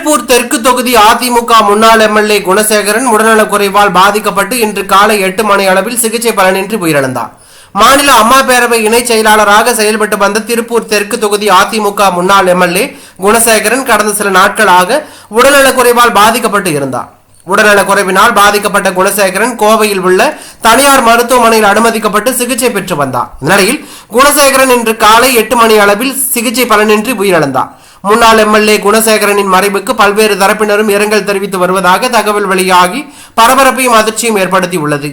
திருப்பூர் தெற்கு தொகுதி அதிமுக முன்னாள் எம்எல்ஏ குணசேகரன் உடல்நலக் குறைவால் பாதிக்கப்பட்டு இன்று காலை எட்டு மணி அளவில் சிகிச்சை பலனின்றி உயிரிழந்தார். மாநில அம்மா பேரவை இணைச் செயலாளராக செயல்பட்டு வந்த திருப்பூர் தெற்கு தொகுதி அதிமுக முன்னாள் எம்எல்ஏ குணசேகரன் கடந்த சில நாட்களாக உடல்நலக் குறைவால் பாதிக்கப்பட்டு இருந்தார். உடல்நலக் குறைவினால் பாதிக்கப்பட்ட குணசேகரன் கோவையில் உள்ள தனியார் மருத்துவமனையில் அனுமதிக்கப்பட்டு சிகிச்சை பெற்று வந்தார். இந்நிலையில் குணசேகரன் இன்று காலை எட்டு மணி அளவில் சிகிச்சை பலனின்றி உயிரிழந்தார். முன்னாள் எம்எல்ஏ குணசேகரனின் மறைவுக்கு பல்வேறு தரப்பினரும் இரங்கல் தெரிவித்து வருவதாக தகவல் வெளியாகி பரபரப்பையும் அதிர்ச்சியும் ஏற்படுத்தியுள்ளது.